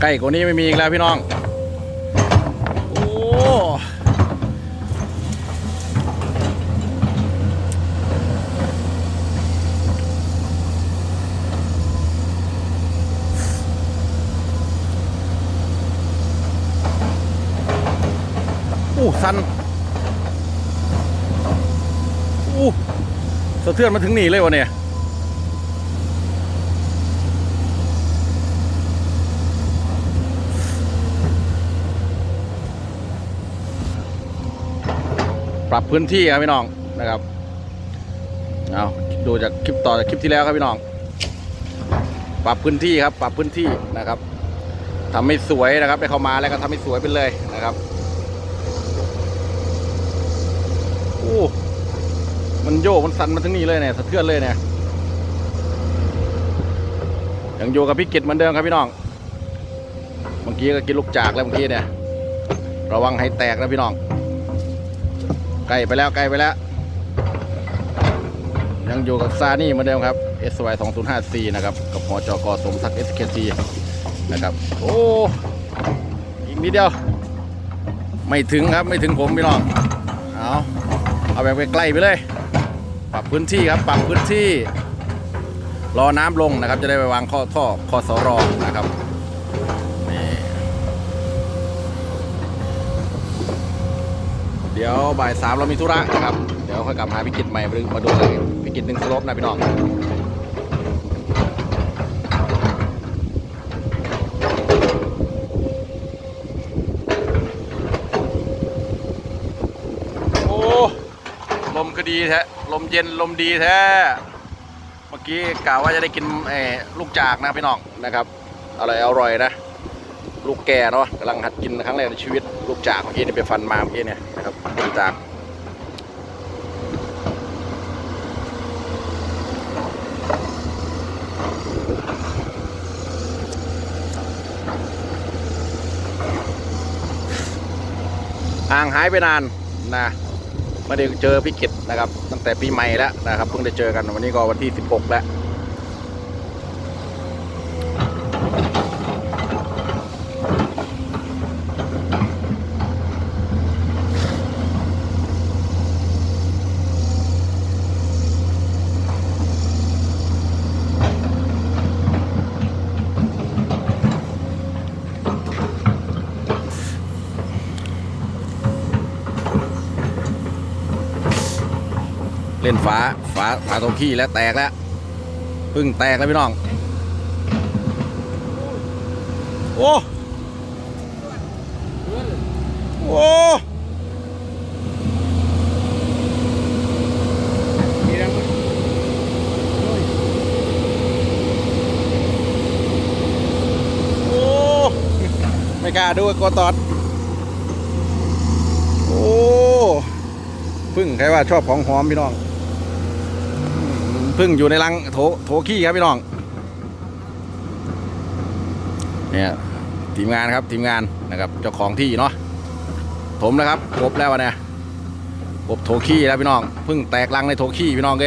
ใกล้กว่านี้ไม่มีอีกแล้วพี่น้อง โอ้อู้สันอู้สะเทือนมาถึงนี่เลยวะเนี่ย ปรับพื้นที่ครับพี่น้องนะครับเอาดูจากคลิปต่อจากคลิปที่แล้วครับพี่น้อง ปรับพื้นที่ครับ ปรับพื้นที่นะครับทำให้สวยนะครับได้เข้ามาแล้วก็ทำให้สวยไปเลยนะครับโอ้มันโยกมันสั่นมาถึงนี่เลยเนี่ยสะเทือนเลยเนี่ยยังอยู่กับพี่กิตเหมือนเดิมครับพี่น้องเมื่อกี้ก็กินลูกจากแล้วเมื่อกี้เนี่ย ระวังให้แตกนะพี่น้อง ใกล้ไปแล้วใกล้ไปแล้ว ยังอยู่กับซานี่เหมือนเดิมครับ SY 2054นะครับ กับหอจกสมศักดิ์ SKC นะครับ โอ้อีกนิดเดียว ไม่ถึงครับไม่ถึงผมพี่น้องเอาเอาแบบใกล้ๆไปเลย ปรับพื้นที่ครับปรับพื้นที่ รอน้ำลงนะครับ จะได้ไปวางข้อท่อข้อสรอนะครับนี่ เดี๋ยวบ่ายสามเรามีธุระนะครับ เดี๋ยวค่อยกลับหาพิกิจใหม่มาดูมาดูเลยพิกิจหนึ่งสลบนะพี่น้องโอ้ลมก็ดีแท้ลมเย็นลมดีแท้ เมื่อกี้กะว่าจะได้กินเออลูกจากนะพี่น้องนะครับอร่อยอร่อยนะ ลูกแก่เนาะกำลังหัดกินครั้งแรกในชีวิต ลูกจากเมื่อกี้นี่ไปฟันมาเมื่อกี้เนี่ยนะครับลูกจากห่างหายไปนานนะไม่ได้เจอพี่กิตนะครับ ตั้งแต่ปีใหม่แล้วนะครับเพิ่งได้เจอกันวันนี้ก็วันที่ 16 แล้ว ฝาฝาฝาตรงขี้แล้วแตกแล้วพึ่งแตกแล้วพี่น้องโอ้โอ้โอ้ไม่กล้าดูกลัวตอด โอ้พึ่งใครว่าชอบของหอมพี่น้อง พึ่งอยู่ในรังโถโถขี้ครับพี่น้องเนี่ยทีมงานครับทีมงานนะครับเจ้าของที่เนาะถมแล้วครับครบแล้ววะเนี่ยครบโถขี้แล้วพี่น้องพึ่งแตกรังในโถขี้พี่น้องเก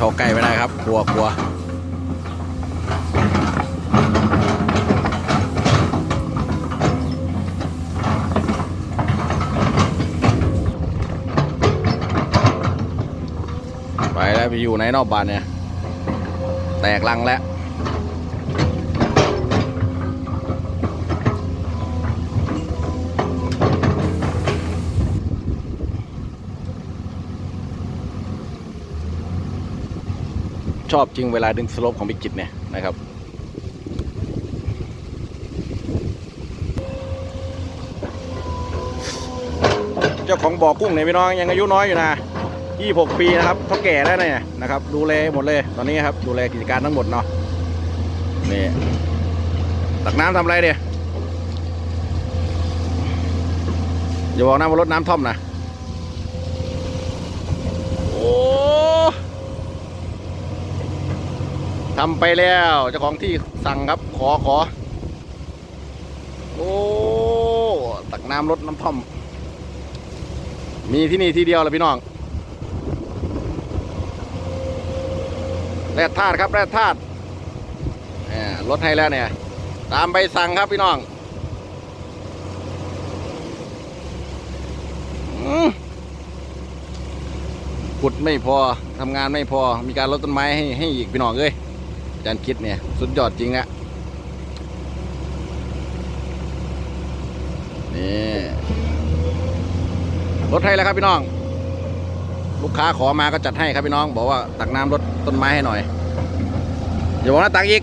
เข้าใกล้ไม่ได้ครับ กลัวกลัวไปแล้วไปอยู่ในนอกบ้านเนี่ย แตกลังแล้ว ชอบจริงเวลาดึงสโลปของบิกิตเนี่ยนะครับ เจ้าของบ่อกุ้งเนี่ยพี่น้องยังอายุน้อยอยู่นะ26 ปีนะครับเท่าแก่แล้วเนี่ยนะครับ ดูแลหมดเลยตอนนี้ครับ ดูแลกิจการทั้งหมดเนาะนี่ตักน้ำทำอะไรเนี่ยอย่าบอกนะว่ารดน้ำท่อมนะโอ้ ทำไปแล้วเจ้าของที่สั่งครับขอขอ โอ้ ตักน้ำรดน้ำท่อม มีที่นี่ที่เดียวเลยพี่น้องแร่ธาตุครับแร่ธาตุเนี่ยลดให้แล้วเนี่ย ตามใบสั่งครับพี่น้องอืมขุดไม่พอทำงานไม่พอมีการลดต้นไม้ให้ให้อีกพี่น้องเอ้ย อาจารย์คิดเนี่ย สุดยอดจริงอะนี่รถให้แล้วครับพี่น้อง ลูกค้าขอมาก็จัดให้ครับพี่น้อง บอกว่าตักน้ำรถต้นไม้ให้หน่อยอย่าบอกนะตักอีก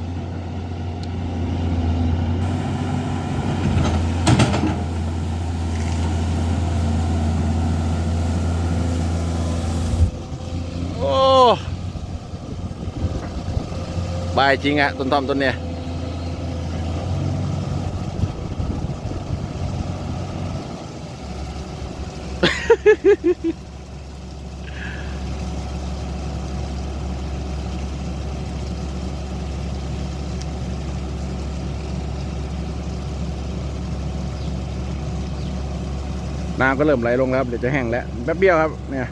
โอ้ บายจริงอะต้นทอมต้นเนี่ยน้ำก็เริ่มไหลลงแล้วครับเดี๋ยวจะแห้งแล้วแป๊บเดียวครับเนี่ย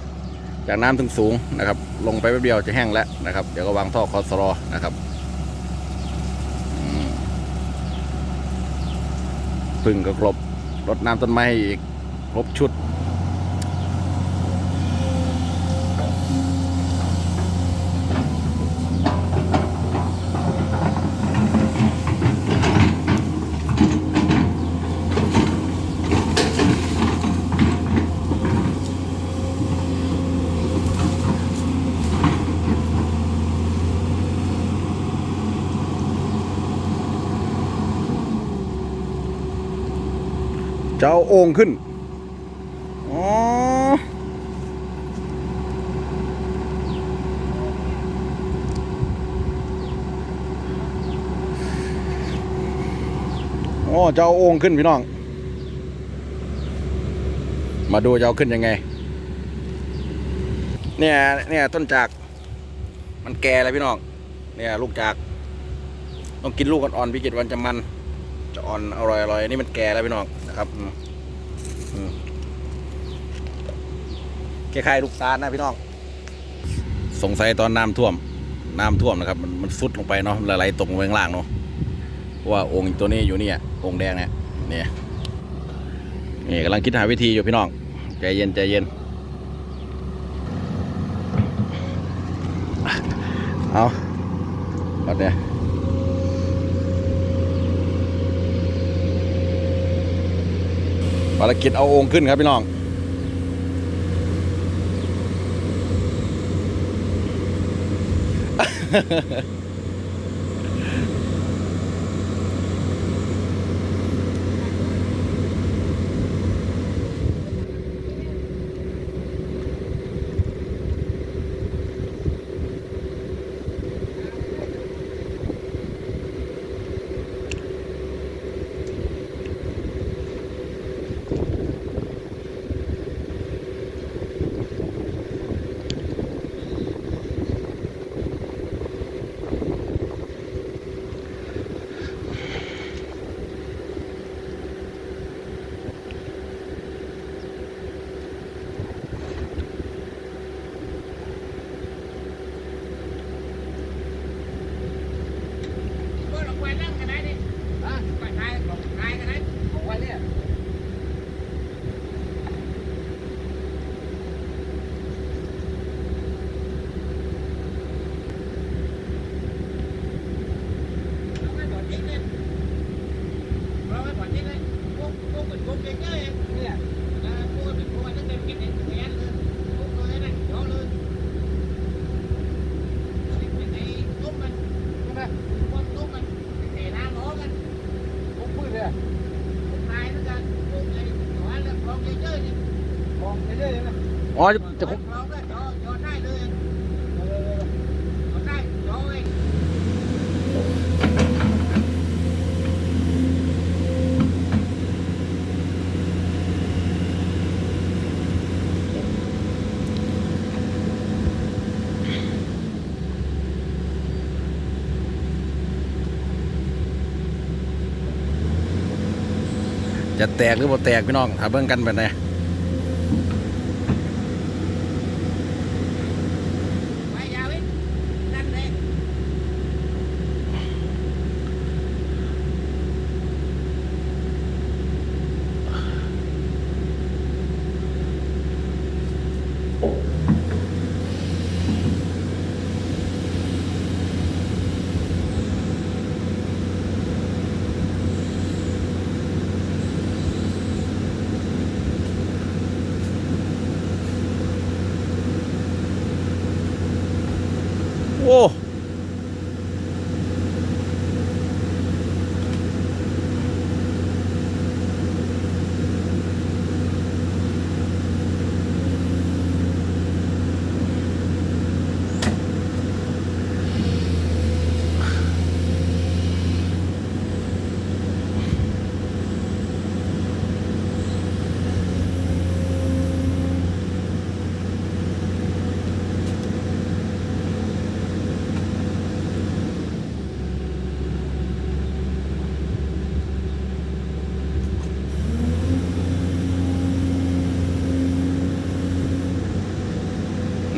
จากน้ำถึงสูงนะครับ ลงไปแป๊บเดียวจะแห้งแล้วนะครับ เดี๋ยวก็วางท่อคอสรอนะครับอืม พึ่งก็ครบรดน้ำต้นไม้อีกครบชุด จะเอาโอ่งขึ้นอ๋ออ๋อ จะเอาโอ่งขึ้นพี่น้อง มาดูจะเอาขึ้นยังไง เนี่ยเนี่ยต้นจาก มันแก่แล้วพี่น้อง เนี่ยลูกจาก ต้องกินลูกอ่อนๆพี่กิตวันจะมัน จะอ่อนอร่อยอร่อยนี่มันแก่แล้วพี่น้อง นะครับคล้ายๆลูกตาลนะพี่น้อง สงสัยตอนน้ำท่วม น้ำท่วมนะครับ มันมันซุดลงไปเนาะละลายตกลงไปข้างล่างเนาะเพราะว่าองค์ตัวนี้อยู่เนี่ยองค์แดงเนี่ยเนี่ยนี่กำลังคิดหาวิธีอยู่พี่น้อง ใจเย็นใจเย็น เอาบัดเนี่ย ภารกิจเอาองค์ขึ้นครับพี่น้อง อ๋อจะพร้เลยจอจได้เลยจจะแตกหรือบ่แตกพี่น้องถ้าเบิ่งกันแบบไหน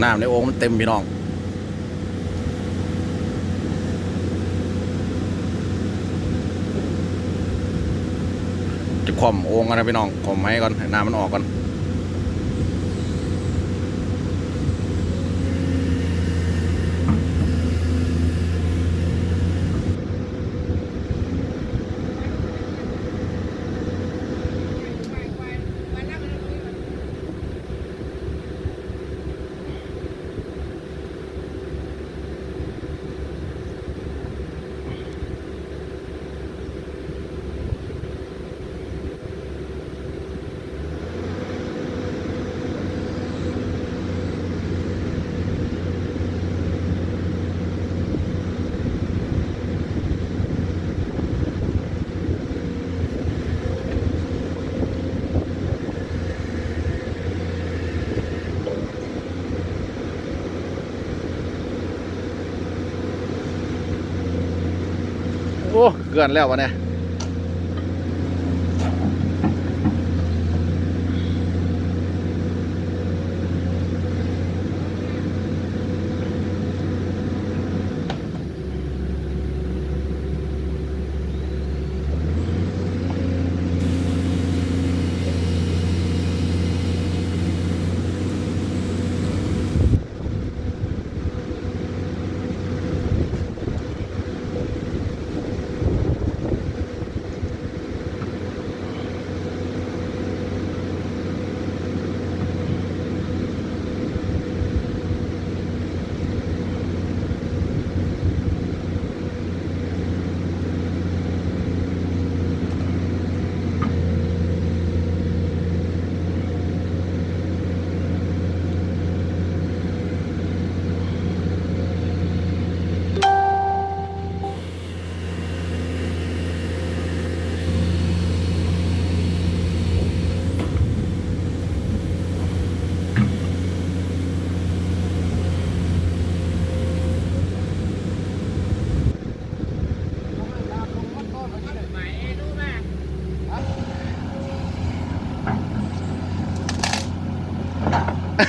น้ำในโอ่งมันเต็มพี่น้องจะคว่ำโอ่งกันนะพี่น้องคว่ำไม้ก่อนให้น้ำมันออกก่อน ไปไปไปนั่งกันตรงนี้ก่อน โอ้ เกินแล้ววะเนี่ย